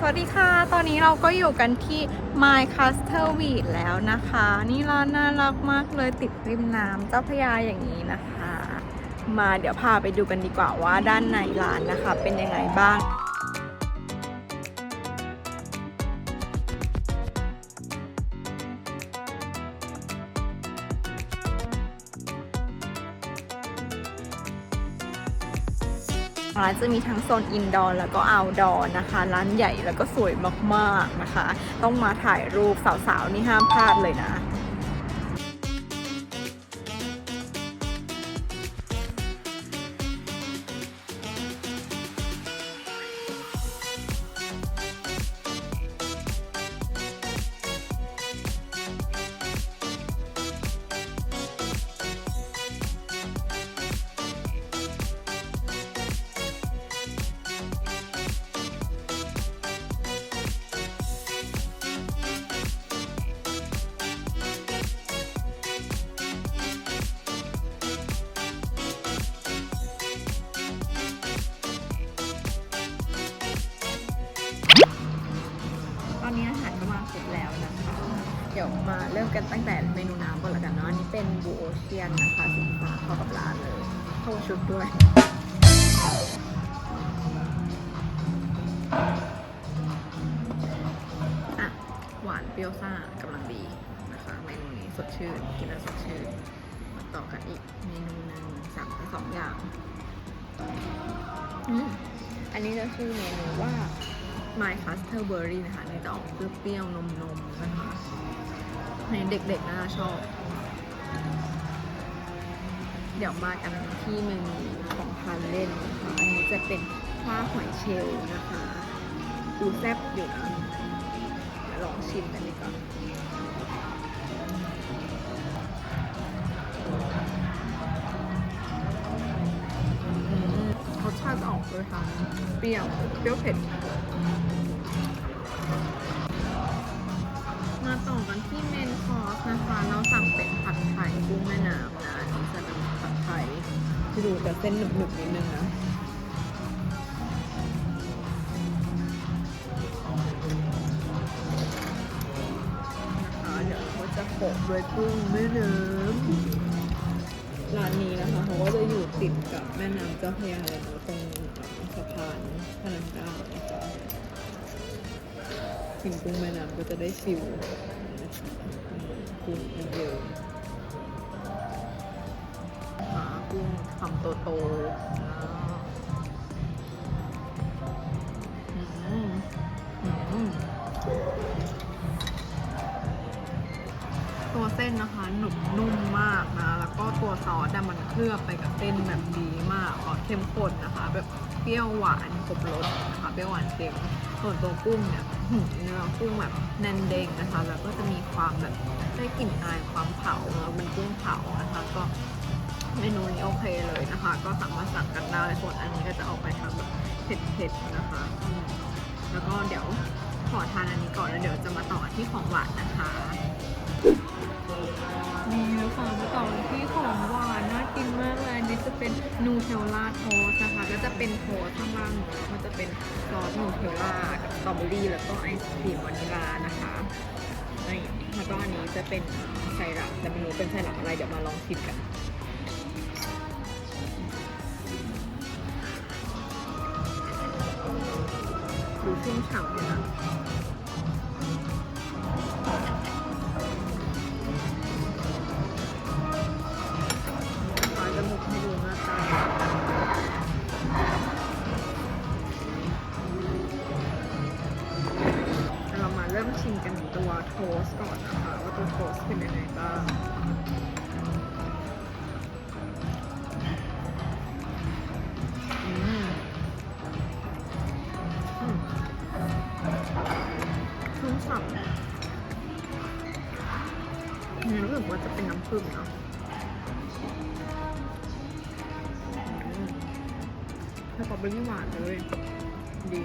สวัสดีค่ะ ตอนนี้เราก็อยู่กันที่ My Castle w e e d แล้วนะคะ นี่ร้านน่ารักมากเลยติดริมน้ำเจ้าพระยาอย่างนี้นะคะ มาเดี๋ยวพาไปดูกันดีกว่าว่าด้านในร้านนะคะ เป็นยังไงบ้าง ร้านจะมีทั้งโซนอินดอร์แล้วก็เอาดอร์นะคะ ร้านใหญ่แล้วก็สวยมากๆนะคะ ต้องมาถ่ายรูปสาวๆนี่ห้ามพลาดเลยนะ อนนี้อาหารก็มาครบแล้วนะคะ เดี๋ยวมาเริ่มกันตั้งแต่เมนูน้ำก่อนละกันเนาะอันนี้เป็นบูโอเชียนนะคะสีฟ้าเข้ากับร้านเลยเข้าชุดด้วยอะหวานเปรี้ยวซ่ากำลังดีนะคะเมนูนี้สดชื่นกินแล้วสดชื่นมาต่อกันอีกเมนูหนึ่งสั่งไปสองอย่างอันนี้จะชื่อเมนูว่า My Custard Berry นะคะนี่จะออกเปรี้ยวๆนมๆนะคะในเด็กๆน่าชอบ เดี๋ยวมากันที่เมนูของทานเล่นนะคะอันนี้จะเป็นข้าวหอยเชลล์นะคะดูแซ่บอยู่นะลองชิมกันดีกว่าอืมรสชาติจะออกเลยค่ะเปรี้ยวเปรี้ยวเผ็ด มาต่อกันที่เมนคอร์สนะคะ เราสั่งเป็นผัดไทยกุ้งแม่น้ำนะอันนี้จะเป็นผัดไทยที่ดูจะเส้นหนึบๆนิดนึงนะนะคะเดี๋ยวเขาจะโปะด้วยกุ้งแม่น้ำร้านนี้นะคะเขาก็จะอยู่ติดกับแม่น้ำเจ้าพระยาเลยนะตรงสะพานพระนังเก้า กินกุ้งแม่น้ำก็จะได้ฟิลกุ้งเยอะหากุ้งคำโตๆนะอืมอืมตัวเส้นนะคะหนุบนุ่มมาก ตัวซอสอะมันเคลือบไปกับเส้นแบบดีมากก็เข้มข้นนะคะ แบบเปรี้ยวหวานครบรสนะคะเปรี้ยวหวานเค็มส่วนตัวกุ้งเนี่ยเนื้อกุ้งแบบแน่นเด้งนะคะ แล้วก็จะมีความแบบได้กลิ่นอายความเผาแล้วเป็นกุ้งเผานะคะก็เมนูนี้โอเคเลยนะคะ ก็สามารถสั่งกันได้ส่วนอันนี้ก็จะออกไปทางแบบเผ็ดๆนะคะ แล้วก็เดี๋ยวขอทานอันนี้ก่อนแล้วเดี๋ยวจะมาต่อที่ของหวานนะคะ นูเทลล่าโทสนะคะก็จะเป็นโทสข้างล่างมันจะเป็นซอสนูเทลล่ากับสตรอเบอรี่แล้วก็ไอศครีมวานิลลานะคะนี่แล้วก็อันนี้จะเป็นไซรัปแต่ไม่รู้เป็นไซรัปอะไรเดี๋ยวมาลองชิมกันดูชุ่มฉ่ำเลยนะ ชิมกันตัวโทสก่อนนะคะว่าตัวโทสเป็นยังไงบ้างชุ่มฉ่ำเนี่ยรู้สึกว่าจะเป็นน้ำผึ้งเนาะสตรอเบอรี่หวานเลย ดี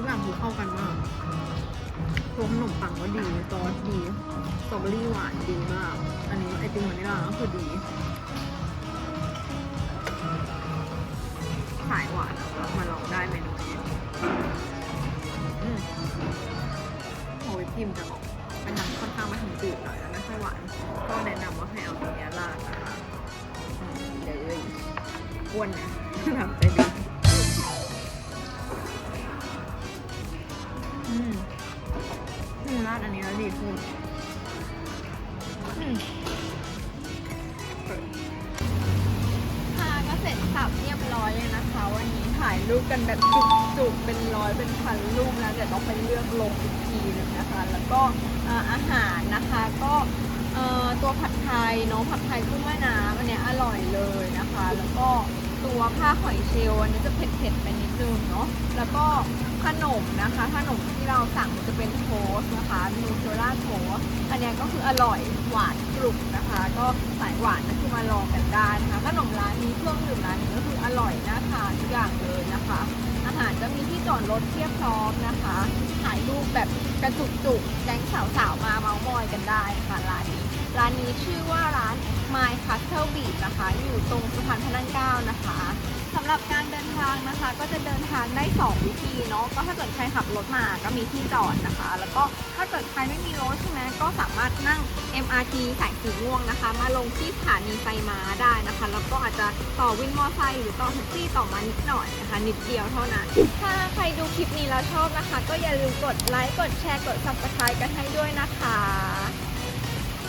ทุกอย่างคือเข้ากันมากตัวขนมปังก็ดีซอสดีสตรอเบอรี่หวานดีมาก อันนี้ไอติมวานิลาก็คือดีสายหวานมาลองได้เมนูนี้อืมโอ้ยพิมจะออกเป็นน้ำค่อนข้างมาถึงจืดหน่อยแล้วไม่ค่อยหวาน ก็แนะนำว่าให้เอาตัวนี้ยราดนะคะเดี๋ยวเลยอ้วนนะทำใจดี อืมค่ะก็เสร็จสับเรียบร้อยเลยนะคะ วันนี้ถ่ายรูปกันแบบจุกๆเป็นร้อยเป็นพันรูปแล้วเดี๋ยวต้องไปเลือกลงอีกทีหนึงนะคะ แล้วก็เอ่ออาหารนะคะก็เอ่อตัวผัดไทยเนาะผัดไทยกุ้งแม่น้ำอันเนี้ยอร่อยเลยนะคะ แล้วก็ตัวผ้าหอยเชลล์อันนี้จะเผ็ดๆไปนิดนึงเนาะแล้วก็ ขนมนะคะ ขนมที่เราสั่งจะเป็นโทสนะคะนูเทลล่าโทสอันนี้ก็คืออร่อยหวานกรุบนะคะ ก็สายหวานก็คือมาลองกันได้นะคะขนมร้านนี้เครื่องดื่มร้านนี้ก็คืออร่อยน่าทานทุกอย่างเลยนะคะ อาหารจะมีที่จอดรถเทียบพร้อมนะคะถ่ายรูปแบบกระจุกจุกแก๊งสาวๆมาเมาส์มอยกันได้นะคะร้านนี้ร้านนี้ชื่อว่าร้าน My Castle Beach นะคะ อยู่ตรงสะพานพระนั่งเก้านะคะ หรับการเดินทางนะคะ ก็จะเดินทางได้ 2 วิธีเนาะก็ถ้าเกิดใครขับรถมาก็มีที่จอดนะคะ แล้วก็ถ้าเกิดใครไม่มีรถใช่ไหมก็สามารถนั่ง MRT สายสีม่วงนะคะ มาลงที่สถานีไฟม้าได้นะคะ แล้วก็อาจจะต่อวินมอเตอร์ไซค์หรือต่อแท็กซี่ต่อมานิดหน่อยนะคะ นิดเดียวเท่านั้น ถ้าใครดูคลิปนี้แล้วชอบนะคะ ก็อย่าลืมกดไลค์กดแชร์กด subscribe กันให้ด้วยนะคะ